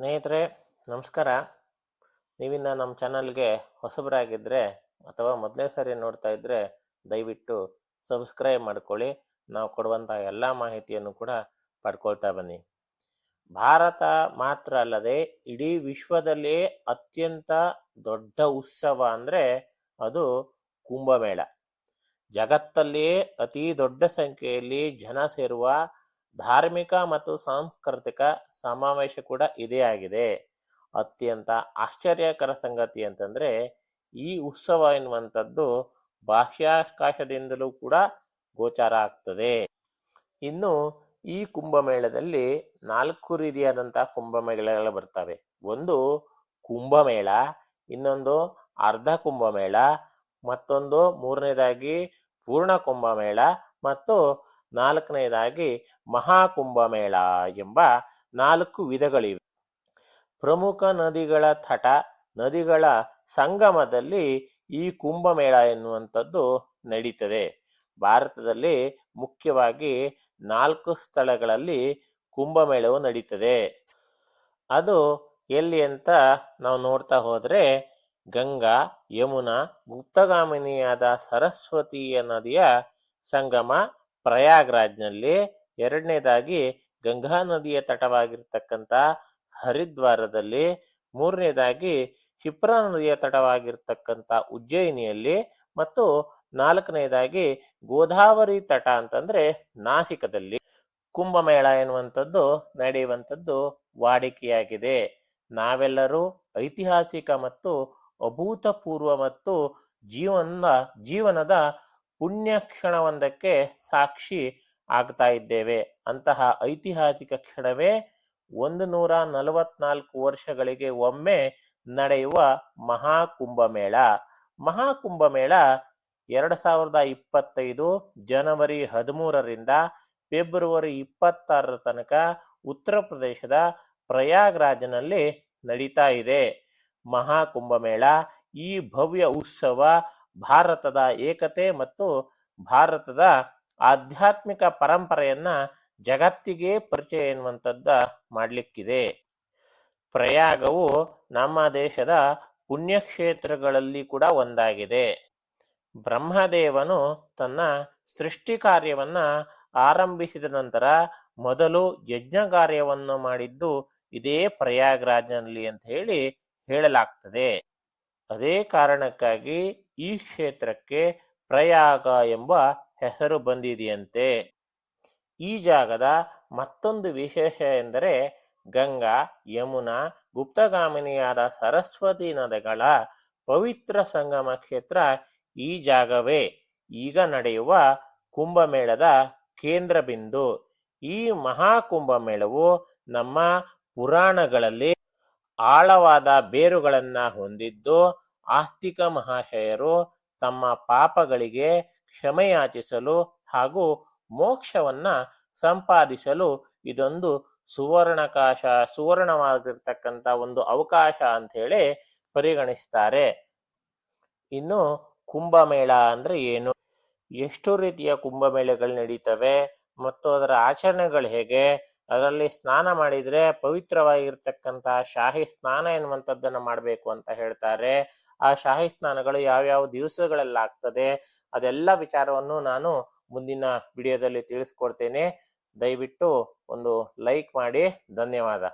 ಸ್ನೇಹಿತರೆ, ನಮಸ್ಕಾರ. ನೀವಿನ್ನ ನಮ್ಮ ಚಾನಲ್ಗೆ ಹೊಸಬರಾಗಿದ್ದರೆ ಅಥವಾ ಮೊದಲನೇ ಸಾರಿ ನೋಡ್ತಾ ಇದ್ದರೆ ದಯವಿಟ್ಟು ಸಬ್ಸ್ಕ್ರೈಬ್ ಮಾಡ್ಕೊಳ್ಳಿ. ನಾವು ಕೊಡುವಂಥ ಎಲ್ಲ ಮಾಹಿತಿಯನ್ನು ಕೂಡ ಪಡ್ಕೊಳ್ತಾ ಬನ್ನಿ. ಭಾರತ ಮಾತ್ರ ಅಲ್ಲದೆ ಇಡೀ ವಿಶ್ವದಲ್ಲಿಯೇ ಅತ್ಯಂತ ದೊಡ್ಡ ಉತ್ಸವ ಅಂದರೆ ಅದು ಕುಂಭಮೇಳ. ಜಗತ್ತಲ್ಲಿಯೇ ಅತಿ ದೊಡ್ಡ ಸಂಖ್ಯೆಯಲ್ಲಿ ಜನ ಸೇರುವ ಧಾರ್ಮಿಕ ಮತ್ತು ಸಾಂಸ್ಕೃತಿಕ ಸಮಾವೇಶ ಕೂಡ ಇದೇ ಆಗಿದೆ. ಅತ್ಯಂತ ಆಶ್ಚರ್ಯಕರ ಸಂಗತಿ ಅಂತಂದರೆ, ಈ ಉತ್ಸವ ಎನ್ನುವಂಥದ್ದು ಬಾಹ್ಯಾಕಾಶದಿಂದಲೂ ಕೂಡ ಗೋಚಾರ ಆಗ್ತದೆ. ಇನ್ನು ಈ ಕುಂಭಮೇಳದಲ್ಲಿ ನಾಲ್ಕು ರೀತಿಯಾದಂಥ ಕುಂಭಮೇಳಗಳು ಬರ್ತವೆ. ಒಂದು ಕುಂಭಮೇಳ, ಇನ್ನೊಂದು ಅರ್ಧ ಕುಂಭಮೇಳ, ಮತ್ತೊಂದು ಮೂರನೇದಾಗಿ ಪೂರ್ಣ ಕುಂಭಮೇಳ, ಮತ್ತು ನಾಲ್ಕನೇದಾಗಿ ಮಹಾಕುಂಭಮೇಳ ಎಂಬ ನಾಲ್ಕು ವಿಧಗಳಿವೆ. ಪ್ರಮುಖ ನದಿಗಳ ತಟ, ನದಿಗಳ ಸಂಗಮದಲ್ಲಿ ಈ ಕುಂಭಮೇಳ ಎನ್ನುವಂಥದ್ದು ನಡೀತದೆ. ಭಾರತದಲ್ಲಿ ಮುಖ್ಯವಾಗಿ ನಾಲ್ಕು ಸ್ಥಳಗಳಲ್ಲಿ ಕುಂಭಮೇಳವು ನಡೀತದೆ. ಅದು ಎಲ್ಲಿ ಅಂತ ನಾವು ನೋಡ್ತಾ ಹೋದರೆ ಗಂಗಾ, ಯಮುನಾ, ಗುಪ್ತಗಾಮಿನಿಯಾದ ಸರಸ್ವತಿಯ ನದಿಯ ಸಂಗಮ ಪ್ರಯಾಗ್ರಾಜ್ನಲ್ಲಿ ಎರಡನೇದಾಗಿ ಗಂಗಾ ನದಿಯ ತಟವಾಗಿರ್ತಕ್ಕಂಥ ಹರಿದ್ವಾರದಲ್ಲಿ ಮೂರನೇದಾಗಿ ಕ್ಷಿಪ್ರಾ ನದಿಯ ತಟವಾಗಿರ್ತಕ್ಕಂಥ ಉಜ್ಜಯಿನಿಯಲ್ಲಿ ಮತ್ತು ನಾಲ್ಕನೇದಾಗಿ ಗೋದಾವರಿ ತಟ ಅಂತಂದ್ರೆ ನಾಸಿಕದಲ್ಲಿ. ಕುಂಭಮೇಳ ಎನ್ನುವಂಥದ್ದು ನಡೆಯುವಂಥದ್ದು ವಾಡಿಕೆಯಾಗಿದೆ. ನಾವೆಲ್ಲರೂ ಐತಿಹಾಸಿಕ ಮತ್ತು ಅಭೂತಪೂರ್ವ ಮತ್ತು ಜೀವನದ ಜೀವನದ ಪುಣ್ಯ ಕ್ಷಣವೊಂದಕ್ಕೆ ಸಾಕ್ಷಿ ಆಗ್ತಾ ಇದ್ದೇವೆ. ಅಂತಹ ಐತಿಹಾಸಿಕ ಕ್ಷಣವೇ ಒಂದು ನೂರ ನಲವತ್ನಾಲ್ಕು ವರ್ಷಗಳಿಗೆ ಒಮ್ಮೆ ನಡೆಯುವ ಮಹಾಕುಂಭಮೇಳ. ಮಹಾಕುಂಭಮೇಳ ಎರಡು ಸಾವಿರದ ಇಪ್ಪತ್ತೈದು ಜನವರಿ ಹದಿಮೂರರಿಂದ ಫೆಬ್ರವರಿ ಇಪ್ಪತ್ತಾರರ ತನಕ ಉತ್ತರ ಪ್ರದೇಶದ ಪ್ರಯಾಗ್ರಾಜ್ನಲ್ಲಿ ನಡೀತಾ ಇದೆ. ಮಹಾಕುಂಭಮೇಳ ಈ ಭವ್ಯ ಉತ್ಸವ ಭಾರತದ ಏಕತೆ ಮತ್ತು ಭಾರತದ ಆಧ್ಯಾತ್ಮಿಕ ಪರಂಪರೆಯನ್ನ ಜಗತ್ತಿಗೆ ಪರಿಚಯ ಎನ್ನುವಂಥದ್ದ ಮಾಡಲಿಕ್ಕಿದೆ. ಪ್ರಯಾಗವು ನಮ್ಮ ದೇಶದ ಪುಣ್ಯಕ್ಷೇತ್ರಗಳಲ್ಲಿ ಕೂಡ ಒಂದಾಗಿದೆ. ಬ್ರಹ್ಮದೇವನು ತನ್ನ ಸೃಷ್ಟಿ ಕಾರ್ಯವನ್ನ ಆರಂಭಿಸಿದ ನಂತರ ಮೊದಲು ಯಜ್ಞ ಕಾರ್ಯವನ್ನು ಮಾಡಿದ್ದು ಇದೇ ಪ್ರಯಾಗ್ರಾಜ್ನಲ್ಲಿ ಅಂತ ಹೇಳಿ ಹೇಳಲಾಗ್ತದೆ. ಅದೇ ಕಾರಣಕ್ಕಾಗಿ ಈ ಕ್ಷೇತ್ರಕ್ಕೆ ಪ್ರಯಾಗ ಎಂಬ ಹೆಸರು ಬಂದಿದೆಯಂತೆ. ಈ ಜಾಗದ ಮತ್ತೊಂದು ವಿಶೇಷ ಎಂದರೆ ಗಂಗಾ, ಯಮುನಾ, ಗುಪ್ತಗಾಮಿನಿಯಾದ ಸರಸ್ವತಿ ನದಿಗಳ ಪವಿತ್ರ ಸಂಗಮ ಕ್ಷೇತ್ರ ಈ ಜಾಗವೇ. ಈಗ ನಡೆಯುವ ಕುಂಭಮೇಳದ ಕೇಂದ್ರ ಬಿಂದು. ಈ ಮಹಾಕುಂಭಮೇಳವು ನಮ್ಮ ಪುರಾಣಗಳಲ್ಲಿ ಆಳವಾದ ಬೇರುಗಳನ್ನು ಹೊಂದಿದ್ದು ಆಸ್ತಿಕ ಮಹಾಶಯರು ತಮ್ಮ ಪಾಪಗಳಿಗೆ ಕ್ಷಮೆಯಾಚಿಸಲು ಹಾಗೂ ಮೋಕ್ಷವನ್ನ ಸಂಪಾದಿಸಲು ಇದೊಂದು ಸುವರ್ಣಕಾಶ, ಸುವರ್ಣವಾಗಿರ್ತಕ್ಕಂಥ ಒಂದು ಅವಕಾಶ ಅಂತ ಹೇಳಿ ಪರಿಗಣಿಸ್ತಾರೆ. ಇನ್ನು ಕುಂಭಮೇಳ ಅಂದ್ರೆ ಏನು? ಎಷ್ಟು ರೀತಿಯ ಕುಂಭಮೇಳಗಳು ನಡೀತವೆ ಮತ್ತು ಅದರ ಆಚರಣೆಗಳು ಹೇಗೆ? ಅದರಲ್ಲಿ ಸ್ನಾನ ಮಾಡಿದ್ರೆ ಪವಿತ್ರವಾಗಿರ್ತಕ್ಕಂತಹ ಶಾಹಿ ಸ್ನಾನ ಎನ್ನುವಂಥದ್ದನ್ನು ಮಾಡಬೇಕು ಅಂತ ಹೇಳ್ತಾರೆ. ಆ ಶಾಹಿ ಸ್ನಾನಗಳು ಯಾವ್ಯಾವ ದಿವಸಗಳಲ್ಲಿ ಆಗ್ತದೆ ಅದೆಲ್ಲ ವಿಚಾರವನ್ನು ನಾನು ಮುಂದಿನ ವಿಡಿಯೋದಲ್ಲಿ ತಿಳಿಸ್ಕೊಡ್ತೇನೆ. ದಯವಿಟ್ಟು ಒಂದು ಲೈಕ್ ಮಾಡಿ. ಧನ್ಯವಾದ.